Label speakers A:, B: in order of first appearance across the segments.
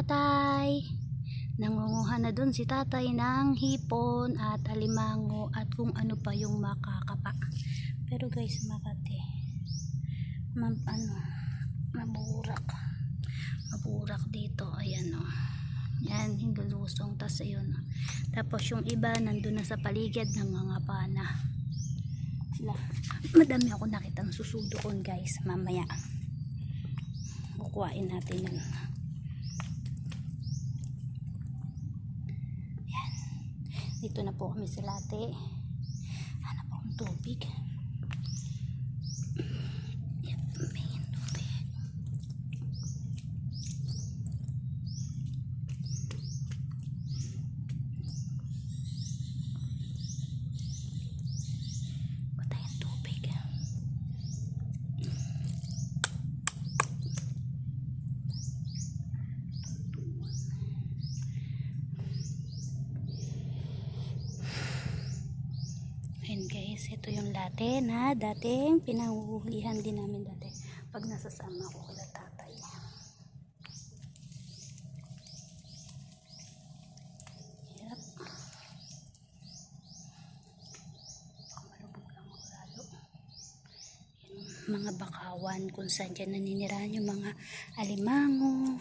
A: tatay. Nangunguha na dun si tatay ng hipon at alimango at kung ano pa yung makakapa. Pero guys, makati. Mam, ano, maburak. Maburak dito. Ayan o. Yan, hindulusong. Tapos ayun. Tapos yung iba nandun na sa paligid nangangapa na. Sila. Madami ako nakitang susudokon guys. Mamaya. Kukuhain natin. Yan. Dito na po kami sa late. Hanap akong tubig. Guys, ito yung latte na dating pinahuhulihan din namin dati pag nasasama ko kala tatay. Yep. Malubog. Yung mga bakawan kung saan dyan naninirahan yung mga alimango.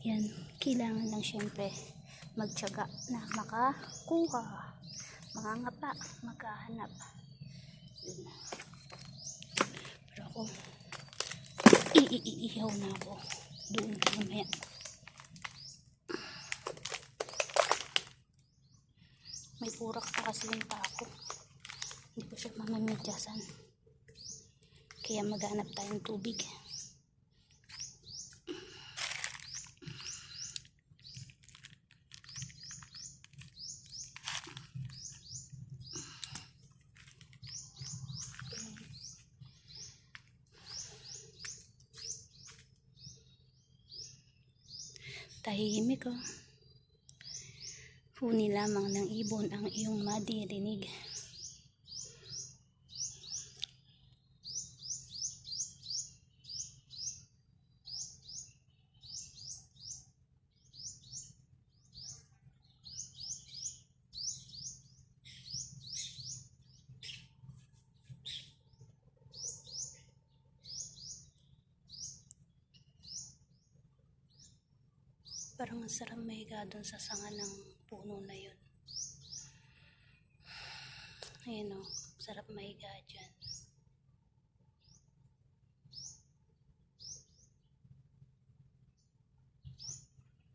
A: Yan, kailangan lang syempre magtyaga na makakuha mangangapa, maghahanap. Pero ako, iiihaw na ako. Doon mamaya. May purak pa kasi yung pako. Hindi ko siya mamamidyasan. Kaya maghanap tayong tubig. Tahimik oh. Huni lamang ng ibon ang iyong madirinig. Parang ang sarap mahiga doon sa sanga ng puno na yun. Ayan o, sarap mahiga dyan.